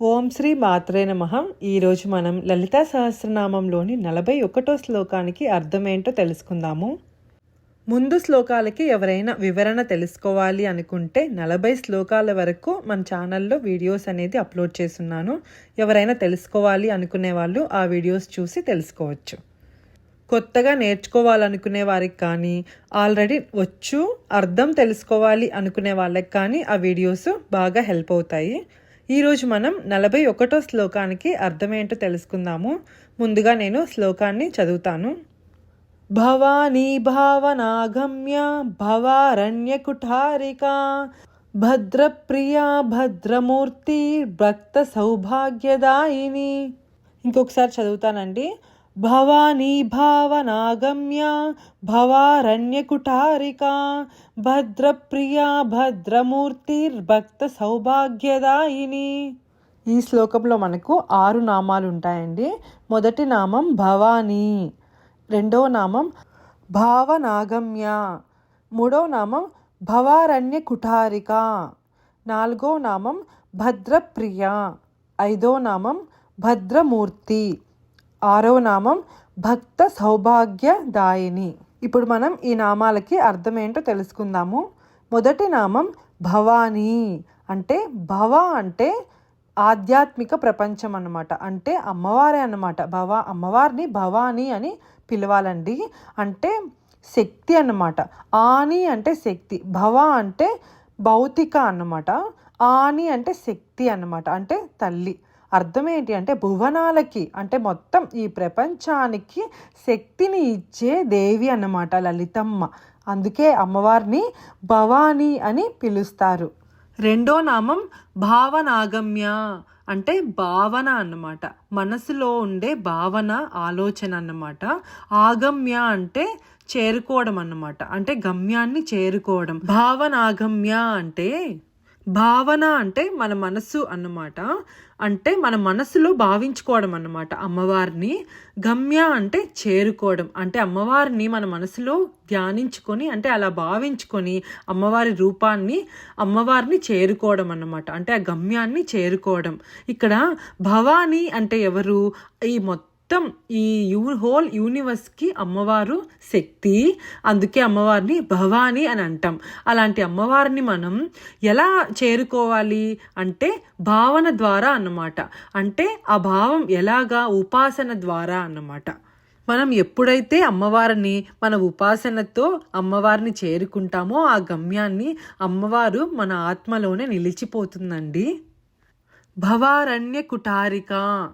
ఓం శ్రీ మాత్రే నమ. ఈరోజు మనం లలితా సహస్రనామంలోని నలభై ఒకటో శ్లోకానికి అర్థమేంటో తెలుసుకుందాము. ముందు శ్లోకాలకి ఎవరైనా వివరణ తెలుసుకోవాలి అనుకుంటే నలభై శ్లోకాల వరకు మన ఛానల్లో వీడియోస్ అనేది అప్లోడ్ చేస్తున్నాను. ఎవరైనా తెలుసుకోవాలి అనుకునే వాళ్ళు ఆ వీడియోస్ చూసి తెలుసుకోవచ్చు. కొత్తగా నేర్చుకోవాలనుకునే వారికి కానీ ఆల్రెడీ వచ్చు అర్థం తెలుసుకోవాలి అనుకునే వాళ్ళకి కానీ ఆ వీడియోస్ బాగా హెల్ప్ అవుతాయి. ఈరోజు మనం నలభై ఒకటో శ్లోకానికి అర్థమేంటో తెలుసుకుందాము. ముందుగా నేను శ్లోకాన్ని చదువుతాను. భవానీ భావనాగమ్య భవారణ్యకుఠారిక భద్రప్రియా భద్రమూర్తి భక్త సౌభాగ్యదాయిని ఇంకొకసారి చదువుతానండి. భవానీ భావనాగమ్య భవారణ్యకుటారికా భద్రప్రియా భద్రమూర్తిర్భక్త సౌభాగ్యదాయిని ఈ శ్లోకంలో మనకు ఆరు నామాలు ఉంటాయండి మొదటి నామం భవానీ రెండవ నామం భావనాగమ్య మూడవ నామం భవారణ్య కుఠారిక నాలుగో నామం భద్రప్రియ ఐదో నామం భద్రమూర్తి. ఆరవ నామం భక్త సౌభాగ్యదాయిని ఇప్పుడు మనం ఈ నామాలకి అర్థం ఏంటో తెలుసుకుందాము. మొదటి నామం భవానీ. అంటే భవ అంటే ఆధ్యాత్మిక ప్రపంచం అన్నమాట. అంటే అమ్మవారే అన్నమాట. భవ అమ్మవారిని భవానీ అని పిలవాలండి. అంటే శక్తి అన్నమాట. ఆని అంటే శక్తి. భవ అంటే భౌతిక అన్నమాట. ఆని అంటే శక్తి అన్నమాట. అంటే తల్లి. అర్థం ఏంటి అంటే భువనాలకి అంటే మొత్తం ఈ ప్రపంచానికి శక్తిని ఇచ్చే దేవి అన్నమాట లలితమ్మ. అందుకే అమ్మవారిని భవానీ అని పిలుస్తారు. రెండో నామం భావనాగమ్య అంటే భావన అన్నమాట. మనసులో ఉండే భావన ఆలోచన అన్నమాట. ఆగమ్య అంటే చేరుకోవడం అన్నమాట. అంటే గమ్యాన్ని చేరుకోవడం. భావనాగమ్య అంటే భావన అంటే మన మనసు అన్నమాట. అంటే మన మనసులో భావించుకోవడం అన్నమాట. అమ్మవారిని గమ్య అంటే చేరుకోవడం. అంటే అమ్మవారిని మన మనసులో ధ్యానించుకొని అంటే అలా భావించుకొని అమ్మవారి రూపాన్ని అమ్మవారిని చేరుకోవడం అన్నమాట. అంటే ఆ గమ్యాన్ని చేరుకోవడం. ఇక్కడ భవాని అంటే ఎవరు? ఈ మొత్తం మొత్తం ఈ యూ హోల్ యూనివర్స్కి అమ్మవారు శక్తి. అందుకే అమ్మవారిని భవాని అని అంటాం. అలాంటి అమ్మవారిని మనం ఎలా చేరుకోవాలి అంటే భావన ద్వారా అన్నమాట. అంటే ఆ భావం ఎలాగా ఉపాసన ద్వారా అన్నమాట. మనం ఎప్పుడైతే అమ్మవారిని మన ఉపాసనతో అమ్మవారిని చేరుకుంటామో ఆ గమ్యాన్ని అమ్మవారు మన ఆత్మలోనే నిలిచిపోతుందండి. భవారణ్య కుటారిక.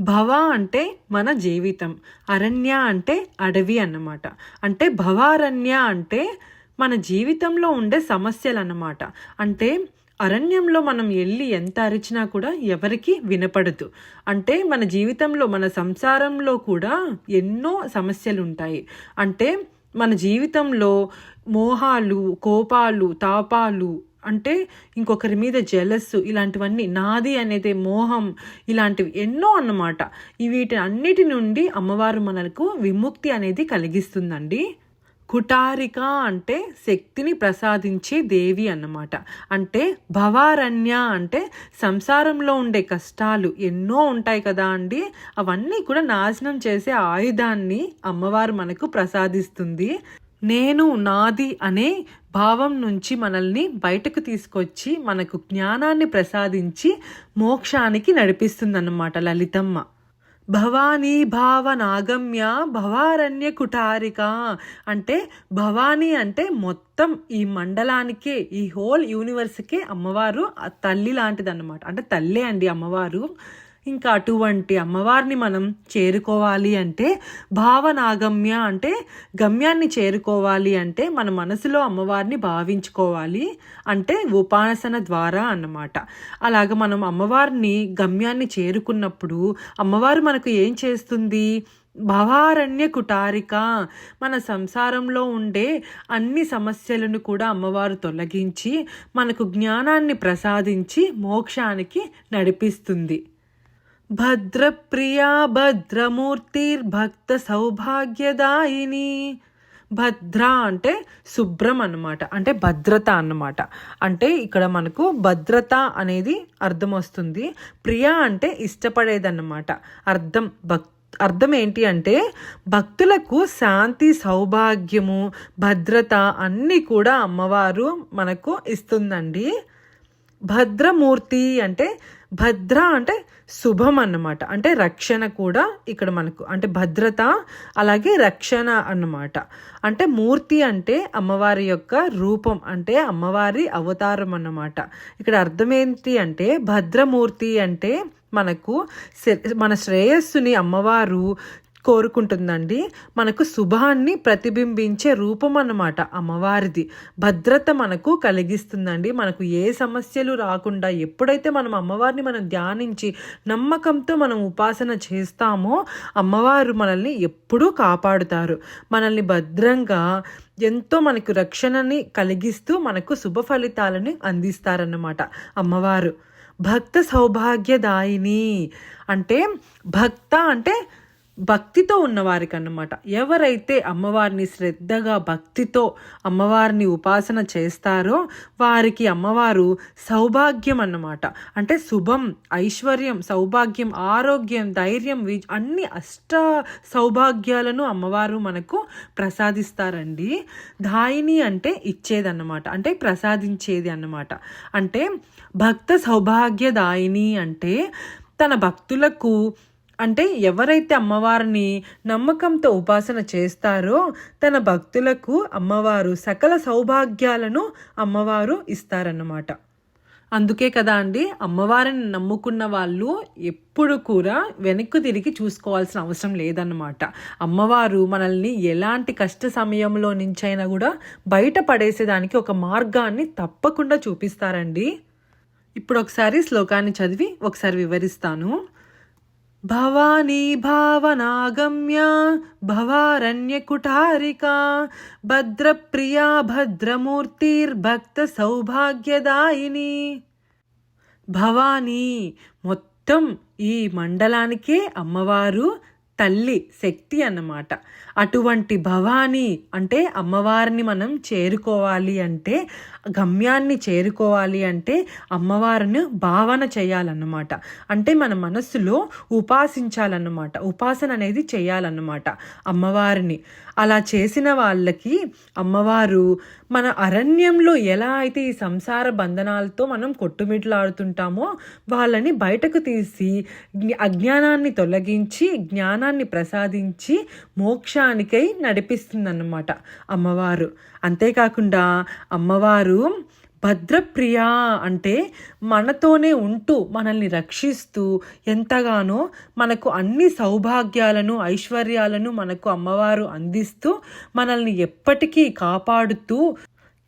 భవ అంటే మన జీవితం అరణ్య అంటే అడవి అన్నమాట. అంటే భవారణ్య అంటే మన జీవితంలో ఉండే సమస్యలు అన్నమాట అంటే అరణ్యంలో మనం వెళ్ళి ఎంత అరిచినా కూడా ఎవరికి వినపడదు. అంటే మన జీవితంలో మన సంసారంలో కూడా ఎన్నో సమస్యలు ఉంటాయి అంటే మన జీవితంలో మోహాలు కోపాలు తాపాలు అంటే ఇంకొకరి మీద జలస్సు ఇలాంటివన్నీ నాది అనేది మోహం ఇలాంటివి ఎన్నో అన్నమాట. వీటి అన్నిటి నుండి అమ్మవారు మనకు విముక్తి అనేది కలిగిస్తుందండి. కుటారిక అంటే శక్తిని ప్రసాదించే దేవి అన్నమాట. అంటే భవారణ్య అంటే సంసారంలో ఉండే కష్టాలు ఎన్నో ఉంటాయి కదా అండి. అవన్నీ కూడా నాశనం చేసే ఆయుధాన్ని అమ్మవారు మనకు ప్రసాదిస్తుంది. నేను నాది అనే భావం నుంచి మనల్ని బయటకు తీసుకొచ్చి మనకు జ్ఞానాన్ని ప్రసాదించి మోక్షానికి నడిపిస్తుందన్నమాట లలితమ్మ. భవానీ భావనాగమ్య భవారణ్య కుటారిక అంటే భవానీ అంటే మొత్తం ఈ మండలానికే ఈ హోల్ యూనివర్స్కే అమ్మవారు తల్లి లాంటిది అన్నమాట అంటే తల్లే అండి అమ్మవారు. ఇంకా అటువంటి అమ్మవారిని మనం చేరుకోవాలి అంటే భావనాగమ్య అంటే గమ్యాన్ని చేరుకోవాలి అంటే మన మనసులో అమ్మవారిని భావించుకోవాలి అంటే ఉపాసన ద్వారా అన్నమాట. అలాగ మనం అమ్మవారిని గమ్యాన్ని చేరుకున్నప్పుడు అమ్మవారు మనకు ఏం చేస్తుంది? భవారణ్య కుటారిక మన సంసారంలో ఉండే అన్ని సమస్యలను కూడా అమ్మవారు తొలగించి మనకు జ్ఞానాన్ని ప్రసాదించి మోక్షానికి నడిపిస్తుంది. భద్రప్రియా భద్రమూర్తిర్భక్త సౌభాగ్యదాయిని. భద్ర అంటే శుభ్రం అన్నమాట అంటే భద్రత అన్నమాట. అంటే ఇక్కడ మనకు భద్రత అనేది అర్థం వస్తుంది. ప్రియ అంటే ఇష్టపడేదన్నమాట. అర్థం భక్ అర్థం ఏంటి అంటే భక్తులకు శాంతి సౌభాగ్యము భద్రత అన్నీ కూడా అమ్మవారు మనకు ఇస్తుందండి. భద్రమూర్తి అంటే భద్ర అంటే శుభం అన్నమాట. అంటే రక్షణ కూడా ఇక్కడ మనకు అంటే భద్రత అలాగే రక్షణ అన్నమాట. అంటే మూర్తి అంటే అమ్మవారి యొక్క రూపం అంటే అమ్మవారి అవతారం అన్నమాట. ఇక్కడ అర్థం ఏంటి అంటే భద్రమూర్తి అంటే మనకు మన శ్రేయస్సుని అమ్మవారు కోరుకుంటుందండి. మనకు శుభాన్ని ప్రతిబింబించే రూపం అన్నమాట అమ్మవారిది. భద్రత మనకు కలిగిస్తుందండి. మనకు ఏ సమస్యలు రాకుండా ఎప్పుడైతే మనం అమ్మవారిని మనం ధ్యానించి నమ్మకంతో మనం ఉపాసన చేస్తామో అమ్మవారు మనల్ని ఎప్పుడూ కాపాడుతారు. మనల్ని భద్రంగా ఎంతో మనకు రక్షణని కలిగిస్తూ మనకు శుభ ఫలితాలను అందిస్తారన్నమాట అమ్మవారు. భక్త సౌభాగ్యదాయిని అంటే భక్త అంటే భక్తితో ఉన్నవారికి అన్నమాట ఎవరైతే అమ్మవారిని శ్రద్ధగా భక్తితో అమ్మవారిని ఉపాసన చేస్తారో వారికి అమ్మవారు సౌభాగ్యం అన్నమాట అంటే శుభం ఐశ్వర్యం సౌభాగ్యం ఆరోగ్యం ధైర్యం వి అన్ని అష్ట సౌభాగ్యాలను అమ్మవారు మనకు ప్రసాదిస్తారండి. దాయిని అంటే ఇచ్చేదన్నమాట. అంటే ప్రసాదించేది అన్నమాట. అంటే భక్త సౌభాగ్యదాయిని అంటే తన భక్తులకు అంటే ఎవరైతే అమ్మవారిని నమ్మకంతో ఉపాసన చేస్తారో తన భక్తులకు అమ్మవారు సకల సౌభాగ్యాలను అమ్మవారు ఇస్తారన్నమాట. అందుకే కదా అండి అమ్మవారిని నమ్ముకున్న వాళ్ళు ఎప్పుడు కూడా వెనక్కు తిరిగి చూసుకోవాల్సిన అవసరం లేదన్నమాట. అమ్మవారు మనల్ని ఎలాంటి కష్ట సమయంలో నుంచైనా కూడా బయట పడేసేదానికి ఒక మార్గాన్ని తప్పకుండా చూపిస్తారండి. ఇప్పుడు ఒకసారి శ్లోకాన్ని చదివి ఒకసారి వివరిస్తాను. భవానీ భావనాగమ్య భవారణ్యకుటారికా భద్రప్రియా భద్రమూర్తిర్భక్త సౌభాగ్యదాయిని భవానీ మొత్తం ఈ మండలానికే అమ్మవారు తల్లి శక్తి అన్నమాట. అటువంటి భవానీ అంటే అమ్మవారిని మనం చేరుకోవాలి అంటే గమ్యాన్ని చేరుకోవాలి అంటే అమ్మవారిని భావన చేయాలన్నమాట. అంటే మన మనస్సులో ఉపాసించాలన్నమాట. ఉపాసన అనేది చేయాలన్నమాట అమ్మవారిని. అలా చేసిన వాళ్ళకి అమ్మవారు మన అరణ్యంలో ఎలా అయితే ఈ సంసార బంధనాలతో మనం కొట్టుమిట్లాడుతుంటామో వాళ్ళని బయటకు తీసి అజ్ఞానాన్ని తొలగించి జ్ఞానాన్ని ప్రసాదించి మోక్షానికై నడిపిస్తుందన్నమాట అమ్మవారు. అంతేకాకుండా అమ్మవారు భద్రప్రియ అంటే మనతోనే ఉంటూ మనల్ని రక్షిస్తూ ఎంతగానో మనకు అన్ని సౌభాగ్యాలను ఐశ్వర్యాలను మనకు అమ్మవారు అందిస్తూ మనల్ని ఎప్పటికీ కాపాడుతూ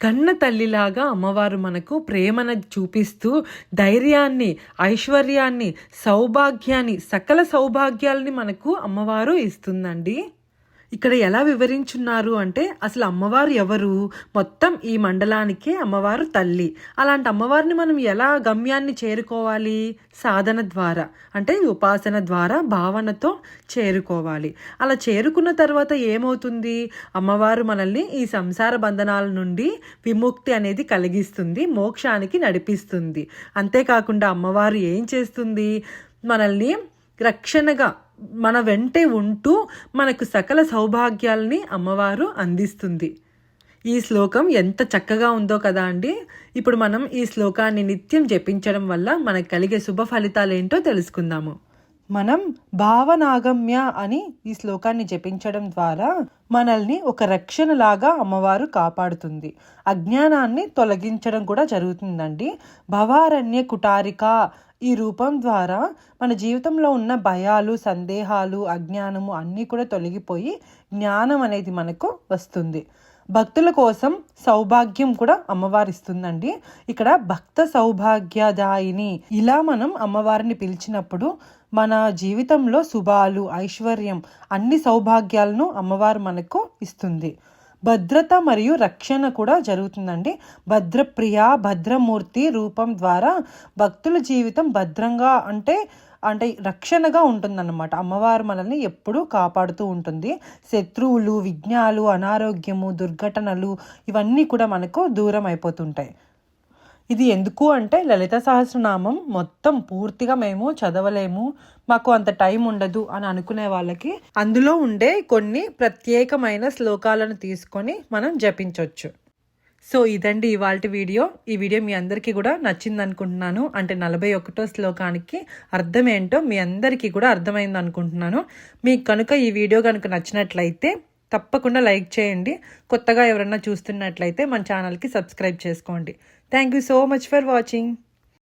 కన్న తల్లిలాగా అమ్మవారు మనకు ప్రేమను చూపిస్తూ ధైర్యాన్ని ఐశ్వర్యాన్ని సౌభాగ్యాన్ని సకల సౌభాగ్యాలని మనకు అమ్మవారు ఇస్తుందండి. ఇక్కడ ఎలా వివరించున్నారు అంటే అసలు అమ్మవారు ఎవరు? మొత్తం ఈ మండలానికే అమ్మవారు తల్లి. అలాంటి అమ్మవారిని మనం ఎలా గమ్యాన్ని చేరుకోవాలి? సాధన ద్వారా. అంటే ఉపాసన ద్వారా భావనతో చేరుకోవాలి. అలా చేరుకున్న తర్వాత ఏమవుతుంది? అమ్మవారు మనల్ని ఈ సంసార బంధనాల నుండి విముక్తి అనేది కలిగిస్తుంది మోక్షానికి నడిపిస్తుంది. అంతేకాకుండా అమ్మవారు ఏం చేస్తుంది? మనల్ని రక్షణగా మన వెంటే ఉంటూ మనకు సకల సౌభాగ్యాల్ని అమ్మవారు అందిస్తుంది. ఈ శ్లోకం ఎంత చక్కగా ఉందో కదా అండి. ఇప్పుడు మనం ఈ శ్లోకాన్ని నిత్యం జపించడం వల్ల మనకు కలిగే శుభ ఫలితాలు ఏంటో తెలుసుకుందాము. మనం భావనాగమ్య అని ఈ శ్లోకాన్ని జపించడం ద్వారా మనల్ని ఒక రక్షణలాగా అమ్మవారు కాపాడుతుంది. అజ్ఞానాన్ని తొలగించడం కూడా జరుగుతుందండి. భవారణ్య కుటారిక ఈ రూపం ద్వారా మన జీవితంలో ఉన్న భయాలు సందేహాలు అజ్ఞానము అన్నీ కూడా తొలగిపోయి జ్ఞానం అనేది మనకు వస్తుంది. భక్తుల కోసం సౌభాగ్యం కూడా అమ్మవారు ఇస్తుందండి ఇక్కడ భక్త సౌభాగ్యదాయిని ఇలా మనం అమ్మవారిని పిలిచినప్పుడు మన జీవితంలో శుభాలు ఐశ్వర్యం అన్ని సౌభాగ్యాలను అమ్మవారు మనకు ఇస్తుంది. భద్రత మరియు రక్షణ కూడా జరుగుతుందండి. భద్రప్రియ భద్రమూర్తి రూపం ద్వారా భక్తుల జీవితం భద్రంగా అంటే అంటే రక్షణగా ఉంటుందన్నమాట. అమ్మవారు మనల్ని ఎప్పుడూ కాపాడుతూ ఉంటుంది. శత్రువులు విఘ్నాలు అనారోగ్యము దుర్ఘటనలు ఇవన్నీ కూడా మనకు దూరం అయిపోతుంటాయి. ఇది ఎందుకు అంటే లలిత సహస్రనామం మొత్తం పూర్తిగా మేము చదవలేము. మాకు అంత టైం ఉండదు అని అనుకునే వాళ్ళకి అందులో ఉండే కొన్ని ప్రత్యేకమైన శ్లోకాలను తీసుకొని మనం జపించవచ్చు సో ఇదండి ఇవాళ వీడియో. ఈ వీడియో మీ అందరికీ కూడా నచ్చింది అనుకుంటున్నాను అంటే నలభై ఒకటో శ్లోకానికి అర్థం ఏంటో మీ అందరికీ కూడా అర్థమైంది అనుకుంటున్నాను. మీకు కనుక ఈ వీడియో కనుక నచ్చినట్లయితే తప్పకుండా లైక్ చేయండి. కొత్తగా ఎవరన్నా చూస్తున్నట్లయితే మన ఛానల్కి సబ్స్క్రైబ్ చేసుకోండి. Thank you so much for watching.